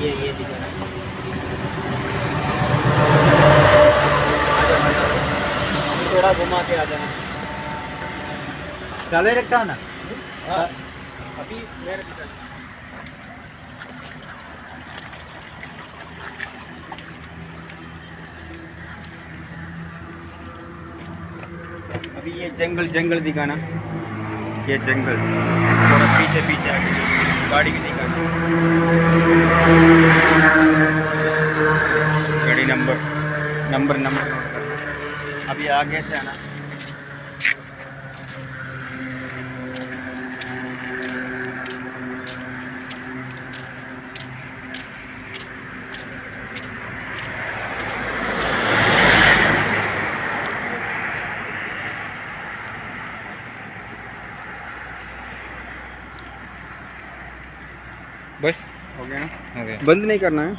ये ये दिखाना थोड़ा घुमा के आ जाना। चालू रखता ना हाँ। अभी मेरे अभी ये जंगल जंगल दिखाना। ये जंगल। थोड़ा पीछे पीछे आगे। गाड़ी की दिखाना गाड़ी नंबर नंबर नंबर नोट अभी आगे से आना। हो गया ना? ओके बंद नहीं करना है?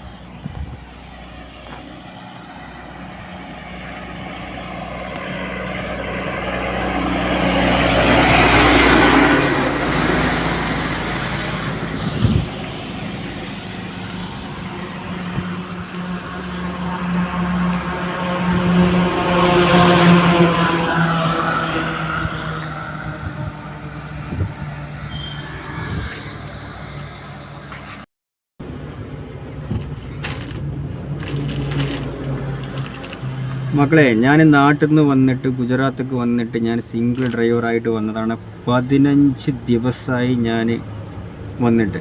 മക്കളെ ഞാൻ നാട്ടിൽ നിന്ന് വന്നിട്ട് ഗുജറാത്തേക്ക് വന്നിട്ട് ഞാൻ സിംഗിൾ ഡ്രൈവറായിട്ട് വന്നതാണ്. പതിനഞ്ച് ദിവസമായി ഞാൻ വന്നിട്ട്.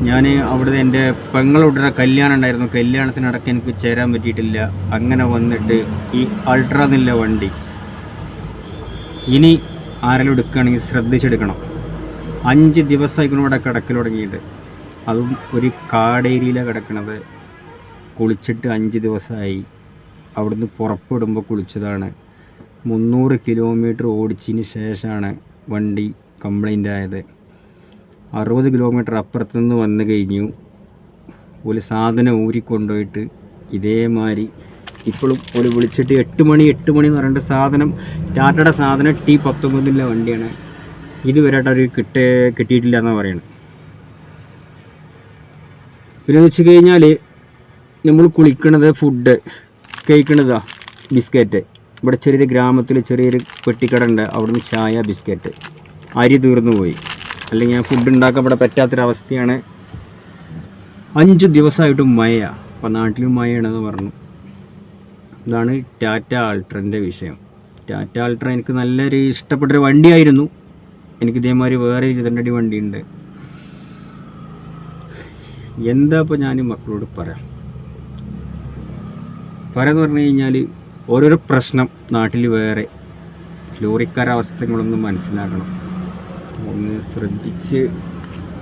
ഞാൻ അവിടെ എന്റെ പെങ്ങളുടെ കല്യാണം ഉണ്ടായിരുന്നു. കല്യാണത്തിനടക്കം എനിക്ക് ചേരാൻ പറ്റിയിട്ടില്ല. അങ്ങനെ വന്നിട്ട് ഈ അൾട്രാ നില്ല വണ്ടി. ഇനി ആരെങ്കിലും എടുക്കുകയാണെങ്കിൽ ശ്രദ്ധിച്ചെടുക്കണം. അഞ്ച് ദിവസമായിക്കണം ഇവിടെ കിടക്കൽ തുടങ്ങിയിട്ട്. അതും ഒരു കാടേരിയിലാണ് കിടക്കണത്. കുളിച്ചിട്ട് അഞ്ച് ദിവസമായി. അവിടുന്ന് പുറപ്പെടുമ്പോൾ കുളിച്ചതാണ്. മുന്നൂറ് കിലോമീറ്റർ ഓടിച്ചതിന് ശേഷമാണ് വണ്ടി കംപ്ലൈന്റ് ആയത്. അറുപത് കിലോമീറ്റർ അപ്പുറത്തുനിന്ന് വന്നു കഴിഞ്ഞു. ഒരു സാധനം ഊരിക്കൊണ്ടുപോയിട്ട് ഇതേമാതിരി ഇപ്പോഴും ഒരു വിളിച്ചിട്ട് എട്ട് മണി എട്ട് മണി എന്ന് പറയേണ്ട സാധനം ടാറ്റയുടെ സാധനം ടി പത്തൊമ്പതിലെ വണ്ടിയാണ്. ഇതുവരെയായിട്ട് അവർ കിട്ടേ കിട്ടിയിട്ടില്ല എന്നാണ് പറയുന്നത് പിന്നെ വെച്ച് കഴിഞ്ഞാൽ നമ്മൾ കുളിക്കണത് ഫുഡ് കഴിക്കണതാ ബിസ്ക്കറ്റ് ഇവിടെ ചെറിയൊരു ഗ്രാമത്തിൽ ചെറിയൊരു പെട്ടിക്കട ഉണ്ട്. അവിടുന്ന് ചായ ബിസ്ക്കറ്റ് അരി തീർന്നു പോയി. അല്ലെങ്കിൽ ഞാൻ ഫുഡ് ഉണ്ടാക്കാൻ ഇവിടെ പറ്റാത്തൊരവസ്ഥയാണ്. അഞ്ച് ദിവസമായിട്ടും മഴ അപ്പോൾ നാട്ടിലും മഴയാണെന്ന് പറഞ്ഞു. ഇതാണ് ടാറ്റ ആൾട്രന്റെ വിഷയം. ടാറ്റ ആൾട്ര എനിക്ക് നല്ലൊരു ഇഷ്ടപ്പെട്ടൊരു വണ്ടിയായിരുന്നു. എനിക്ക് ഇതേമാതിരി വേറെ ഇരുപത്തിരണ്ടടി വണ്ടിയുണ്ട്. എന്താ ഇപ്പോൾ ഞാൻ മക്കളോട് പറയാം. പറയാന്ന് പറഞ്ഞു കഴിഞ്ഞാൽ ഓരോരോ പ്രശ്നം നാട്ടിൽ വേറെ ലോറിക്കാരവസ്ഥകളൊന്നും മനസ്സിലാക്കണം. ഒന്ന് ശ്രദ്ധിച്ച്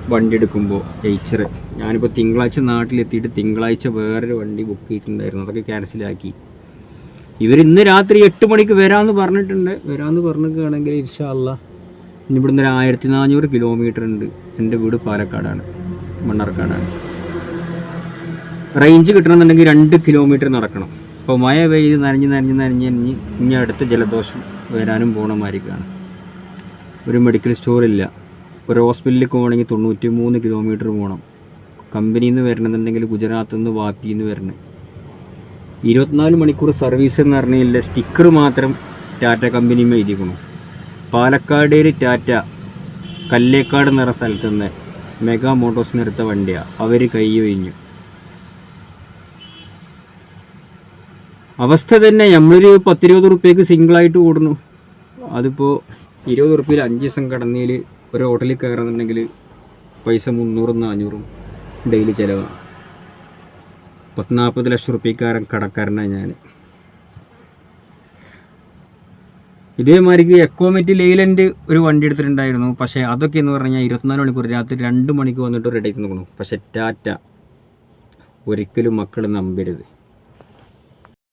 വണ്ടി എടുക്കുമ്പോൾ എയ്ച്ചർ ഞാനിപ്പോൾ തിങ്കളാഴ്ച നാട്ടിലെത്തിയിട്ട് തിങ്കളാഴ്ച വേറൊരു വണ്ടി ബുക്ക് ചെയ്തിട്ടുണ്ടായിരുന്നു. അതൊക്കെ ക്യാൻസലാക്കി ഇവർ ഇന്ന് രാത്രി എട്ട് മണിക്ക് വരാമെന്ന് പറഞ്ഞിട്ടുണ്ട്. വരാമെന്ന് പറഞ്ഞിട്ടാണെങ്കിൽ ഇൻഷാല്ല ഇനി ഇവിടുന്ന് ഒരു ആയിരത്തി നാനൂറ് കിലോമീറ്റർ ഉണ്ട്. എന്റെ വീട് പാലക്കാടാണ്. മണ്ണാർക്കാടാണ്. റേഞ്ച് കിട്ടണമെന്നുണ്ടെങ്കിൽ രണ്ട് കിലോമീറ്റർ നടക്കണം. അപ്പോൾ മഴ പെയ്ത് നനഞ്ഞ് നനഞ്ഞ് നനഞ്ഞ് നനഞ്ഞ് ഇനി അടുത്ത ജലദോഷം വരാനും പോകണമായിരിക്കാണ് ഒരു മെഡിക്കൽ സ്റ്റോർ ഇല്ല. ഒരു ഹോസ്പിറ്റലിൽ പോകണമെങ്കിൽ തൊണ്ണൂറ്റി മൂന്ന് കിലോമീറ്റർ പോകണം കമ്പനിയിൽ നിന്ന് വരണമെന്നുണ്ടെങ്കിൽ ഗുജറാത്തിൽ നിന്ന് വാപ്പിയിൽ നിന്ന് വരണം. ഇരുപത്തിനാല് മണിക്കൂർ സർവീസ് എന്ന് പറഞ്ഞില്ല. സ്റ്റിക്കർ മാത്രം ടാറ്റ കമ്പനിയും എഴുതിക്കണം. പാലക്കാടേര് ടാറ്റ കല്ലേക്കാട് എന്ന് സ്ഥലത്ത് നിന്ന് മെഗാ മോട്ടോഴ്സ് എടുത്ത വണ്ടിയാണ് അവർ കൈ കഴിഞ്ഞു അവസ്ഥ തന്നെ നമ്മളൊരു പത്തിരുപത് റുപ്യക്ക് സിംഗിളായിട്ട് കൂടുന്നു. അതിപ്പോൾ ഇരുപത് റുപ്യയിൽ അഞ്ച് ദിവസം കടന്നതിൽ ഒരു ഹോട്ടലിൽ കയറുന്നുണ്ടെങ്കിൽ പൈസ മുന്നൂറും നാനൂറും ഡെയിലി ചിലവാണ് പത്ത് നാൽപ്പത് ലക്ഷം റുപ്യക്കാരൻ കടക്കാരനാണ് ഞാൻ ഇതേമാതിരിക്ക് എക്കോമെറ്റ് ലെയിലന്റ് ഒരു വണ്ടി എടുത്തിട്ടുണ്ടായിരുന്നു. പക്ഷേ അതൊക്കെ എന്ന് പറഞ്ഞാൽ ഇരുപത്തിനാല് മണിക്കൂർ രാത്രി രണ്ട് മണിക്ക് വന്നിട്ട് റെഡി ആയിട്ട് നോക്കണം പക്ഷേ ടാറ്റ ഒരിക്കലും മക്കൾ നമ്പരുത്.